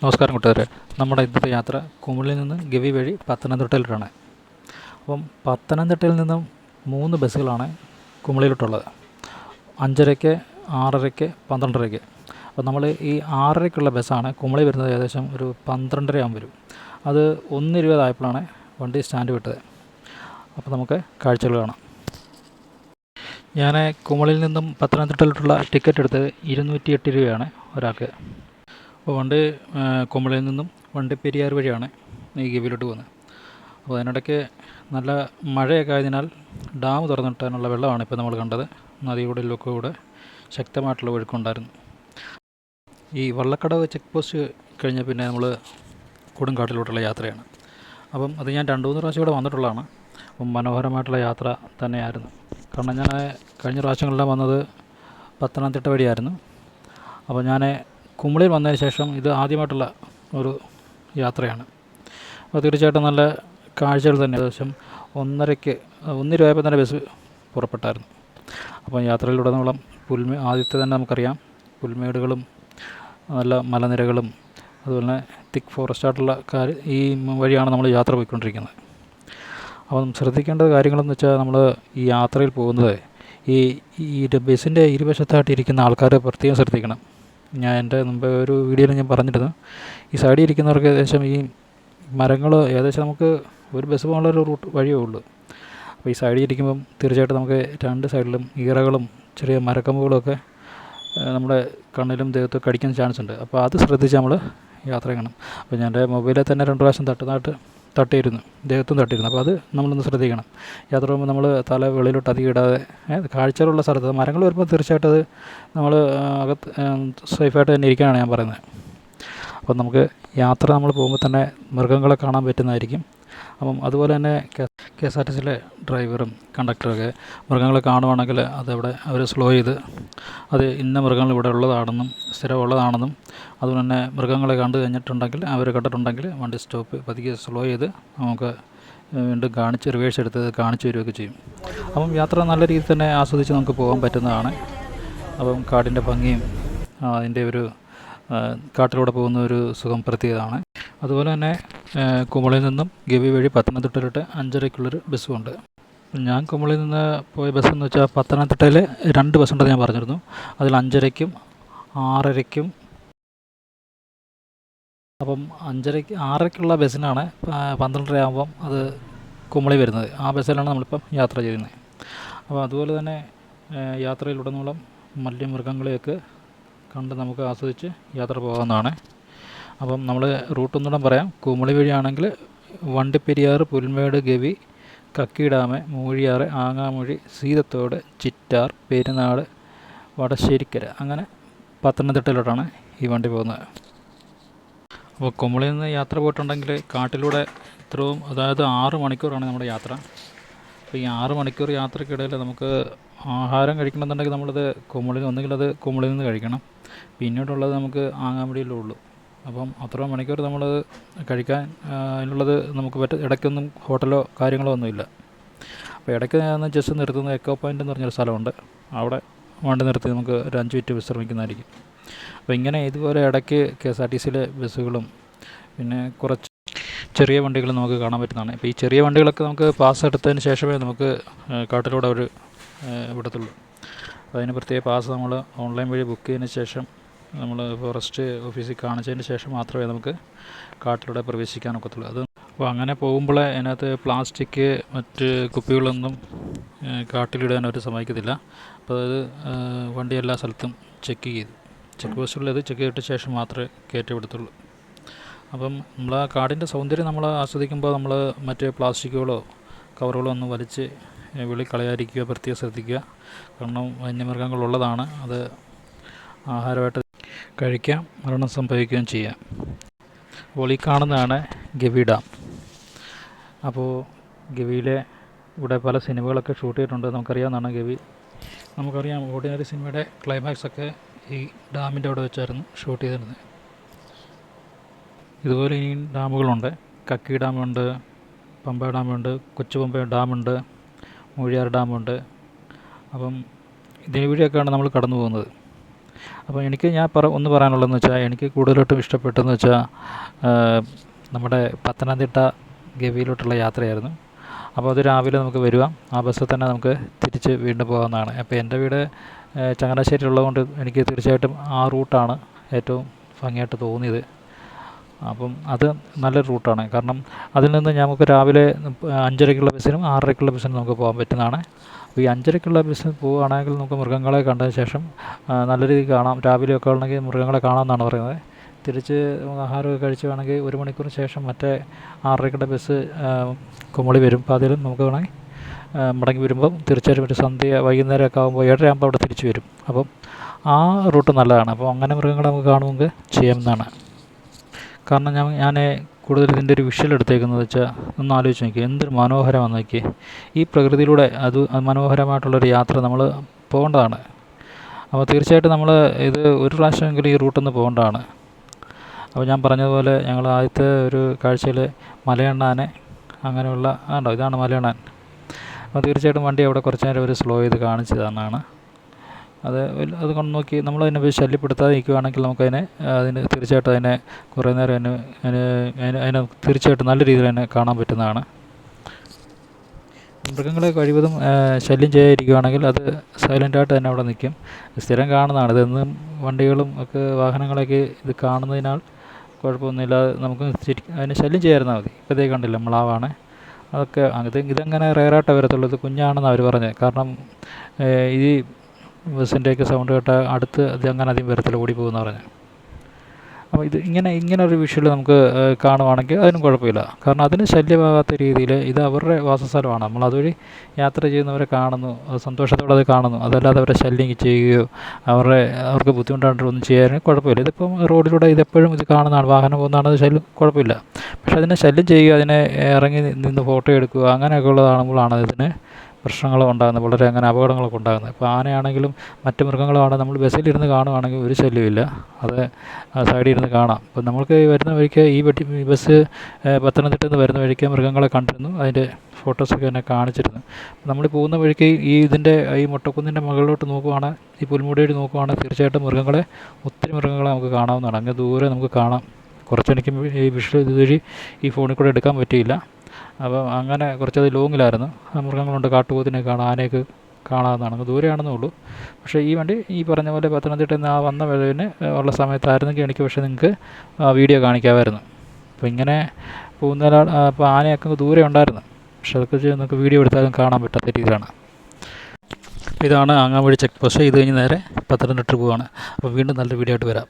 നമസ്കാരം കൂട്ടുകാരെ. നമ്മുടെ ഇന്നത്തെ യാത്ര കുമിളിൽ നിന്ന് ഗവി വഴി പത്തനംതിട്ടയിലോട്ടാണ്. അപ്പം പത്തനംതിട്ടയിൽ നിന്നും മൂന്ന് ബസ്സുകളാണ് കുമിളിയിലോട്ടുള്ളത് അഞ്ചരയ്ക്ക് ആറരയ്ക്ക് പന്ത്രണ്ടരയ്ക്ക്. അപ്പോൾ നമ്മൾ ഈ ആറരയ്ക്കുള്ള ബസ്സാണ് കുമളി വരുന്നത് ഏകദേശം ഒരു പന്ത്രണ്ടര ആകുമ്പോൾ വരും. അത് ഒന്ന് ഇരുപതായപ്പോഴാണ് വണ്ടി സ്റ്റാൻഡ് വിട്ടത്. അപ്പോൾ നമുക്ക് കാഴ്ചകൾ കാണാം. ഞാൻ കുമളിൽ നിന്നും പത്തനംതിട്ടയിലോട്ടുള്ള ടിക്കറ്റ് എടുത്തത് ഇരുന്നൂറ്റി എട്ട് രൂപയാണ് ഒരാൾക്ക്. അപ്പോൾ വണ്ടി കുമ്പളയിൽ നിന്നും വണ്ടി പെരിയാർ വഴിയാണ് ഈ ഗവിയിലോട്ട് പോകുന്നത്. അപ്പോൾ അതിനിടയ്ക്ക് നല്ല മഴയൊക്കെ ആയതിനാൽ ഡാം തുറന്നിട്ടാനുള്ള വെള്ളമാണ് ഇപ്പോൾ നമ്മൾ കണ്ടത്. നദിയുടെ നദികളിലൊക്കെ കൂടെ ശക്തമായിട്ടുള്ള ഒഴുക്കുണ്ടായിരുന്നു. ഈ വള്ളക്കടവ് ചെക്ക് പോസ്റ്റ് കഴിഞ്ഞ പിന്നെ നമ്മൾ കൊടുങ്കാട്ടിലോട്ടുള്ള യാത്രയാണ്. അപ്പം അത് ഞാൻ രണ്ട് മൂന്ന് പ്രാവശ്യം ഇവിടെ വന്നിട്ടുള്ളതാണ്. അപ്പം മനോഹരമായിട്ടുള്ള യാത്ര തന്നെയായിരുന്നു. കാരണം ഞാൻ കഴിഞ്ഞ പ്രാവശ്യങ്ങളിലാണ് വന്നത് പത്തനംതിട്ട വഴിയായിരുന്നു. അപ്പോൾ ഞാൻ കുമളിയിൽ വന്നതിന് ശേഷം ഇത് ആദ്യമായിട്ടുള്ള ഒരു യാത്രയാണ്. അപ്പോൾ തീർച്ചയായിട്ടും നല്ല കാഴ്ചകൾ തന്നെ. ഏകദേശം ഒന്നരയ്ക്ക് ഒന്ന് രൂപയപ്പം തന്നെ ബസ് പുറപ്പെട്ടായിരുന്നു. അപ്പോൾ യാത്രയിലുടനീളം പുൽമേ ആദ്യത്തെ തന്നെ നമുക്കറിയാം. പുൽമേടുകളും നല്ല മലനിരകളും അതുപോലെ തന്നെ തിക്ക് ഫോറസ്റ്റ് ആയിട്ടുള്ള കാര്യം ഈ വഴിയാണ് നമ്മൾ യാത്ര പോയിക്കൊണ്ടിരിക്കുന്നത്. അപ്പം ശ്രദ്ധിക്കേണ്ട കാര്യങ്ങളെന്ന് വെച്ചാൽ നമ്മൾ ഈ യാത്രയിൽ പോകുന്നത് ഈ ഈ ബസ്സിന്റെ ഇരുവശത്തായിട്ട് ഇരിക്കുന്ന ആൾക്കാരെ പ്രത്യേകം ശ്രദ്ധിക്കണം. ഞാൻ എന്റെ മുമ്പ് ഒരു വീഡിയോയിൽ ഞാൻ പറഞ്ഞിരുന്നു. ഈ സൈഡിൽ ഇരിക്കുന്നവർക്ക് ഏകദേശം ഈ മരങ്ങൾ ഏകദേശം നമുക്ക് ഒരു ബസ് പോകാനുള്ള ഒരു റൂട്ട് വഴിയേ ഉള്ളൂ. അപ്പോൾ ഈ സൈഡിൽ ഇരിക്കുമ്പം തീർച്ചയായിട്ടും നമുക്ക് രണ്ട് സൈഡിലും ഈറകളും ചെറിയ മരക്കമ്പുകളൊക്കെ നമ്മുടെ കണ്ണിലും ദേഹത്തും കടിക്കാൻ ചാൻസ് ഉണ്ട്. അപ്പോൾ അത് ശ്രദ്ധിച്ച് നമ്മൾ യാത്ര ചെയ്യണം. അപ്പോൾ ഞാൻ എന്റെ മൊബൈലിൽ തന്നെ രണ്ട് പ്രാവശ്യം തട്ടുന്നതായിട്ട് തട്ടിയിരുന്നു. ദേഹത്തും തട്ടിയിരുന്നു. അപ്പോൾ അത് നമ്മളൊന്ന് ശ്രദ്ധിക്കണം. യാത്ര പോകുമ്പോൾ നമ്മൾ തല വെളിയിലോട്ട് അധികം ഇടാതെ കാഴ്ചകളുള്ള സ്ഥലത്ത് മരങ്ങൾ വരുമ്പോൾ തീർച്ചയായിട്ടും അത് നമ്മൾ അകത്ത് സേഫായിട്ട് തന്നെ ഇരിക്കാനാണ് ഞാൻ പറയുന്നത്. അപ്പം നമുക്ക് യാത്ര നമ്മൾ പോകുമ്പോൾ തന്നെ മൃഗങ്ങളെ കാണാൻ പറ്റുന്നതായിരിക്കും. അപ്പം അതുപോലെ തന്നെ കെ എസ് ആർ ടി സിയിലെ ഡ്രൈവറും കണ്ടക്ടറൊക്കെ മൃഗങ്ങളെ കാണുവാണെങ്കിൽ അതവിടെ അവർ സ്ലോ ചെയ്ത് അത് ഇന്ന മൃഗങ്ങൾ ഇവിടെ ഉള്ളതാണെന്നും സ്ഥിരം ഉള്ളതാണെന്നും അതുപോലെ തന്നെ മൃഗങ്ങളെ കണ്ടു കഴിഞ്ഞിട്ടുണ്ടെങ്കിൽ അവർ കണ്ടിട്ടുണ്ടെങ്കിൽ വണ്ടി സ്റ്റോപ്പ് പതുക്കെ സ്ലോ ചെയ്ത് നമുക്ക് വീണ്ടും കാണിച്ച് റിവേഴ്സ് എടുത്ത് കാണിച്ചു തരികയൊക്കെ ചെയ്യും. അപ്പം യാത്ര നല്ല രീതിയിൽ തന്നെ ആസ്വദിച്ച് നമുക്ക് പോകാൻ പറ്റുന്നതാണ്. അപ്പം കാടിന്റെ ഭംഗിയും അതിന്റെ ഒരു കാട്ടിലൂടെ പോകുന്ന ഒരു സുഖം പ്രത്യേകതാണ് അതുപോലെ തന്നെ കുമളിയിൽ നിന്നും ഗവി വഴി പത്തനംതിട്ടയിലോട്ട് അഞ്ചരയ്ക്കുള്ളൊരു ബസ്സുമുണ്ട് ഞാൻ കുമളിയിൽ നിന്ന് പോയ ബസ് എന്ന് വെച്ചാൽ പത്തനംതിട്ടയിൽ രണ്ട് ബസ്സുണ്ടെന്ന് ഞാൻ പറഞ്ഞിരുന്നു. അതിൽ അഞ്ചരയ്ക്കും ആറരയ്ക്കും അപ്പം അഞ്ചരയ്ക്ക് ആറരയ്ക്കുള്ള ബസ്സിനാണ് പന്ത്രണ്ടര ആകുമ്പം അത് കുമളി വരുന്നത്. ആ ബസ്സിലാണ് നമ്മളിപ്പം യാത്ര ചെയ്യുന്നത്. അപ്പോൾ അതുപോലെ തന്നെ യാത്രയിലുടനീളം മല്യമൃഗങ്ങളെയൊക്കെ കണ്ട് നമുക്ക് ആസ്വദിച്ച് യാത്ര പോകാവുന്നതാണ്. അപ്പം നമ്മൾ റൂട്ട് ഒന്നുകൂടെ പറയാം. കുമളി വഴിയാണെങ്കിൽ വണ്ടിപ്പെരിയാർ പുൽമേട് ഗവി കക്കി ഡാം മൂഴിയാറ് ആങ്ങാമൂഴി സീതത്തോട് ചിറ്റാർ പെരുന്നാട് വടശ്ശേരിക്കര. അങ്ങനെ പത്തനംതിട്ടയിലോട്ടാണ് ഈ വണ്ടി പോകുന്നത്. അപ്പോൾ കുമളിയിൽ നിന്ന് യാത്ര പോയിട്ടുണ്ടെങ്കിൽ കാട്ടിലൂടെ ഇത്രയും അതായത് ആറ് മണിക്കൂറാണ് നമ്മുടെ യാത്ര. അപ്പോൾ ഈ ആറ് മണിക്കൂർ യാത്രക്കിടയിൽ നമുക്ക് ആഹാരം കഴിക്കണമെന്നുണ്ടെങ്കിൽ നമ്മളത് കുമളിൽ ഒന്നുകിൽ അത് കുമളിയിൽ നിന്ന് കഴിക്കണം. പിന്നീടുള്ളത് നമുക്ക് ആങ്ങാമുടിയിലേ അപ്പം അത്ര മണിക്കൂർ നമ്മൾ കഴിക്കാൻ അതിനുള്ളത് നമുക്ക് പറ്റ ഇടയ്ക്കൊന്നും ഹോട്ടലോ കാര്യങ്ങളോ ഒന്നുമില്ല. അപ്പോൾ ഇടയ്ക്ക് ഞാൻ ജസ്റ്റ് നിർത്തുന്ന എക്കോ പോയിന്റ് എന്ന് പറഞ്ഞൊരു സ്ഥലമുണ്ട്. അവിടെ വണ്ടി നിർത്തി നമുക്ക് ഒരു അഞ്ച് മിനിറ്റ് വിശ്രമിക്കുന്നതായിരിക്കും. അപ്പോൾ ഇങ്ങനെ ഇതുപോലെ ഇടയ്ക്ക് കെ എസ് ആർ ടി സിയിലെ ബസ്സുകളും പിന്നെ കുറച്ച് ചെറിയ വണ്ടികൾ നമുക്ക് കാണാൻ പറ്റുന്നതാണ്. ഇപ്പോൾ ഈ ചെറിയ വണ്ടികളൊക്കെ നമുക്ക് പാസ് എടുത്തതിന് ശേഷമേ നമുക്ക് കാട്ടിലൂടെ അവർ വിടത്തുള്ളൂ. അതിന് പ്രത്യേക പാസ് നമ്മൾ ഓൺലൈൻ വഴി ബുക്ക് ചെയ്തതിന് ശേഷം നമ്മൾ ഫോറസ്റ്റ് ഓഫീസിൽ കാണിച്ചതിന് ശേഷം മാത്രമേ നമുക്ക് കാട്ടിലൂടെ പ്രവേശിക്കാൻ ഒക്കത്തുള്ളൂ. അത് അപ്പോൾ അങ്ങനെ പോകുമ്പോൾ അതിനകത്ത് പ്ലാസ്റ്റിക് മറ്റ് കുപ്പികളൊന്നും കാട്ടിലിടാൻ അവർ സമ്മതിക്കത്തില്ല. അപ്പോൾ അത് വണ്ടി എല്ലാ സ്ഥലത്തും ചെക്ക് ചെയ്തു. ചെക്ക് പോസ്റ്റുകളിൽ അത് ചെക്ക് ചെയ്തിട്ട് ശേഷം മാത്രമേ കയറ്റി വിടത്തുള്ളൂ അപ്പം നമ്മൾ ആ കാടിന്റെ സൗന്ദര്യം നമ്മൾ ആസ്വദിക്കുമ്പോൾ നമ്മൾ മറ്റേ പ്ലാസ്റ്റിക്കുകളോ കവറുകളോ ഒന്നും വലിച്ച് വെളി കളയാതിരിക്കുക പ്രത്യേകം ശ്രദ്ധിക്കുക. കാരണം വന്യമൃഗങ്ങളുള്ളതാണ്. അത് ആഹാരമായിട്ട് കഴിക്കാം മരണം സംഭവിക്കുകയും ചെയ്യാം. അപ്പോൾ ഈ കാണുന്നതാണ് ഗവി ഡാം. അപ്പോൾ ഗവിയിലെ ഇവിടെ പല സിനിമകളൊക്കെ ഷൂട്ട് ചെയ്തിട്ടുണ്ട്. നമുക്കറിയാവുന്നതാണ് ഗവി. നമുക്കറിയാം ഓർഡിനറി സിനിമയുടെ ക്ലൈമാക്സ് ഒക്കെ ഈ ഡാമിന്റെ അവിടെ വെച്ചായിരുന്നു ഷൂട്ട് ചെയ്തിരുന്നത്. ഇതുപോലെ ഇനി ഡാമുകളുണ്ട്. കക്കി ഡാമുണ്ട് പമ്പ ഡാമുണ്ട് കൊച്ചു പമ്പ ഡാമുണ്ട് മൂഴിയാർ ഡാമുണ്ട്. അപ്പം ഇതിന് വഴിയൊക്കെയാണ് നമ്മൾ കടന്നു പോകുന്നത് അപ്പോൾ എനിക്ക് ഞാൻ പറ ഒന്ന് പറയാനുള്ളതെന്ന് വെച്ചാൽ എനിക്ക് കൂടുതലായിട്ടും ഇഷ്ടപ്പെട്ടതെന്ന് വെച്ചാൽ നമ്മുടെ പത്തനംതിട്ട ഗവിയിലോട്ടുള്ള യാത്രയായിരുന്നു. അപ്പോൾ അത് രാവിലെ നമുക്ക് വരിക. ആ ബസ്സിൽ തന്നെ നമുക്ക് തിരിച്ച് വീണ്ടും പോകാവുന്നതാണ്. അപ്പോൾ എന്റെ വീട് ചങ്ങനാശ്ശേരി ഉള്ളതുകൊണ്ട് എനിക്ക് തീർച്ചയായിട്ടും ആ റൂട്ടാണ് ഏറ്റവും ഭംഗിയായിട്ട് തോന്നിയത്. അപ്പം അത് നല്ലൊരു റൂട്ടാണ്. കാരണം അതിൽ നിന്ന് നമുക്ക് രാവിലെ അഞ്ചരയ്ക്കുള്ള ബസ്സിനും ആറരയ്ക്കുള്ള ബസ്സിനും നമുക്ക് പോകാൻ പറ്റുന്നതാണ്. അപ്പോൾ ഈ അഞ്ചരയ്ക്കുള്ള ബസ്സിൽ പോവുകയാണെങ്കിൽ നമുക്ക് മൃഗങ്ങളെ കണ്ടതിന് ശേഷം നല്ല രീതിയിൽ കാണാം. രാവിലെയൊക്കെ ആണെങ്കിൽ മൃഗങ്ങളെ കാണാമെന്നാണ് പറയുന്നത്. തിരിച്ച് ആഹാരമൊക്കെ കഴിച്ച് വേണമെങ്കിൽ ഒരു മണിക്കൂറിന് ശേഷം മറ്റേ ആറരയ്ക്കുള്ള ബസ് കുമളി വരും. അപ്പോൾ അതിലും നമുക്ക് വേണമെങ്കിൽ മടങ്ങി വരുമ്പം തീർച്ചയായിട്ടും ഒരു സന്ധ്യ വൈകുന്നേരമൊക്കെ ആകുമ്പോൾ ഏഴര ആകുമ്പോൾ അവിടെ തിരിച്ച് വരും. അപ്പം ആ റൂട്ട് നല്ലതാണ്. അപ്പോൾ അങ്ങനെ മൃഗങ്ങളെ നമുക്ക് കാണുമെങ്കിൽ ചെയ്യാവുന്നതാണ്. കാരണം ഞാൻ ഞാൻ കൂടുതൽ ഇതിന്റെ ഒരു വിഷ്വൽ എടുത്തേക്കുന്നത് വെച്ചാൽ ഒന്ന് ആലോചിച്ച് നോക്കി എന്തൊരു മനോഹരമാണ് നോക്കി ഈ പ്രകൃതിയിലൂടെ അത് മനോഹരമായിട്ടുള്ളൊരു യാത്ര നമ്മൾ പോകേണ്ടതാണ്. അപ്പോൾ തീർച്ചയായിട്ടും നമ്മൾ ഇത് ഒരു പ്രാവശ്യമെങ്കിലും ഈ റൂട്ടിൽ നിന്ന് പോകേണ്ടതാണ്. അപ്പോൾ ഞാൻ പറഞ്ഞതുപോലെ ഞങ്ങൾ ആദ്യത്തെ ഒരു കാഴ്ചയിൽ മലയണ്ണാനെ അങ്ങനെയുള്ള ആണ്ടോ ഇതാണ് മലയണ്ണാൻ. അപ്പോൾ തീർച്ചയായിട്ടും വണ്ടി അവിടെ കുറച്ച് നേരം ഒരു സ്ലോ ചെയ്ത് കാണിച്ചു തന്നാണ് അത് അത് കൊണ്ട് നോക്കി നമ്മൾ അതിനെ ശല്യപ്പെടുത്താതെ നിൽക്കുകയാണെങ്കിൽ നമുക്കതിനെ അതിനെ അതിന് തീർച്ചയായിട്ടും അതിനെ കുറേ നേരം അതിന് അതിന് അതിന് അതിനെ തീർച്ചയായിട്ടും നല്ല രീതിയിൽ തന്നെ കാണാൻ പറ്റുന്നതാണ്. മൃഗങ്ങളെ കഴിവതും ശല്യം ചെയ്യാതിരിക്കുകയാണെങ്കിൽ അത് സൈലന്റായിട്ട് തന്നെ അവിടെ നിൽക്കും. സ്ഥിരം കാണുന്നതാണ്. ഇതെന്നും വണ്ടികളും ഒക്കെ വാഹനങ്ങളൊക്കെ ഇത് കാണുന്നതിനാൽ കുഴപ്പമൊന്നുമില്ല. നമുക്ക് അതിനെ ശല്യം ചെയ്യാതിരുന്നാൽ മതി. ഇപ്പോഴത്തേക്ക് കണ്ടില്ല മ്ലാവാണ്. അതൊക്കെ ഇത് ഇതങ്ങനെ റെയറായിട്ടേ വരത്തുള്ളൂ. ഇത് കുഞ്ഞാണെന്ന് അവർ പറഞ്ഞത്. കാരണം ഈ ബസ്സിന്റെയൊക്കെ സൗണ്ട് കേട്ടാൽ അടുത്ത് അത് അങ്ങനെ അധികം വരത്തില്ല ഓടി പോകുമെന്ന് പറഞ്ഞു. അപ്പോൾ ഇത് ഇങ്ങനെ ഇങ്ങനെ ഒരു വിഷ്വൽ നമുക്ക് കാണുവാണെങ്കിൽ അതിനും കുഴപ്പമില്ല. കാരണം അതിന് ശല്യമാകാത്ത രീതിയിൽ ഇത് അവരുടെ വാസസ്ഥലമാണ്. നമ്മൾ അതുവഴി യാത്ര ചെയ്യുന്നവരെ കാണുന്നു സന്തോഷത്തോടെ അത് കാണുന്നു. അതല്ലാതെ അവരെ ശല്യം ചെയ്യുകയോ അവരുടെ അവർക്ക് ബുദ്ധിമുട്ടായിട്ട് ഒന്നും കുഴപ്പമില്ല. ഇതിപ്പം റോഡിലൂടെ ഇതെപ്പോഴും ഇത് കാണുന്നതാണ് വാഹനം പോകുന്നതാണ് ശല്യം കുഴപ്പമില്ല. പക്ഷേ അതിനെ ശല്യം ചെയ്യുക അതിനെ ഇറങ്ങി നിന്ന് ഫോട്ടോ എടുക്കുക അങ്ങനെയൊക്കെ ഉള്ളതാണുമ്പോഴാണ് ഇതിന് പ്രശ്നങ്ങൾ ഉണ്ടാകുന്നത് വളരെ അങ്ങനെ അപകടങ്ങളൊക്കെ ഉണ്ടാകുന്നത്. ഇപ്പോൾ ആനയാണെങ്കിലും മറ്റ് മൃഗങ്ങളുമാണ് നമ്മൾ ബസ്സിലിരുന്ന് കാണുകയാണെങ്കിൽ ഒരു ശല്യമില്ല അത് സൈഡിൽ ഇരുന്ന് കാണാം. അപ്പോൾ നമ്മൾക്ക് വരുന്ന വഴിക്ക് ഈ വെട്ടി ബസ് പത്തനംതിട്ട നിന്ന് വരുന്ന വഴിക്ക് മൃഗങ്ങളെ കണ്ടിരുന്നു. അതിന്റെ ഫോട്ടോസൊക്കെ എന്നെ കാണിച്ചിരുന്നു. നമ്മൾ പോകുന്ന വഴിക്ക് ഈ ഇതിന്റെ ഈ മുട്ടക്കുന്നിന്റെ മുകളിലോട്ട് നോക്കുവാണ് ഈ പുൽമുടിയോട് നോക്കുവാണ് നോക്കുവാണെങ്കിൽ തീർച്ചയായിട്ടും മൃഗങ്ങളെ ഒത്തിരി മൃഗങ്ങളെ നമുക്ക് കാണാവുന്നതാണ്. അങ്ങ് ദൂരെ നമുക്ക് കാണാം. കുറച്ചെനിക്ക് ഈ വിഷ്വൽ ഇതുവഴി ഈ ഫോണിൽ കൂടെ എടുക്കാൻ പറ്റിയില്ല. അപ്പോൾ അങ്ങനെ കുറച്ചത് ലോങ്ങിലായിരുന്നു. മൃഗങ്ങളുണ്ട് കാട്ടുപോത്തിനെ കാണാം ആനയൊക്കെ കാണാവുന്നതാണ്. ദൂരെയാണെന്നേ ഉള്ളൂ. പക്ഷേ ഈ വണ്ടി ഈ പറഞ്ഞ പോലെ പത്തനംതിട്ടയിൽ നിന്ന് ആ വന്ന വരവിന് ഉള്ള സമയത്തായിരുന്നെങ്കിൽ എനിക്ക് പക്ഷേ നിങ്ങൾക്ക് വീഡിയോ കാണിക്കാമായിരുന്നു. അപ്പോൾ ഇങ്ങനെ പോകുന്നതിനാൽ അപ്പോൾ ആനയൊക്കെ ദൂരെ ഉണ്ടായിരുന്നു. പക്ഷെ അതൊക്കെ നിങ്ങൾക്ക് വീഡിയോ എടുത്താലും കാണാൻ പറ്റാത്ത രീതിയിലാണ്. ഇതാണ് ആങ്ങാവഴി ചെക്ക് പോസ്റ്റ് ഇത് കഴിഞ്ഞ് നേരെ പത്തനംതിട്ട പോവാണ്. അപ്പോൾ വീണ്ടും നല്ല വീഡിയോ ആയിട്ട് വരാം.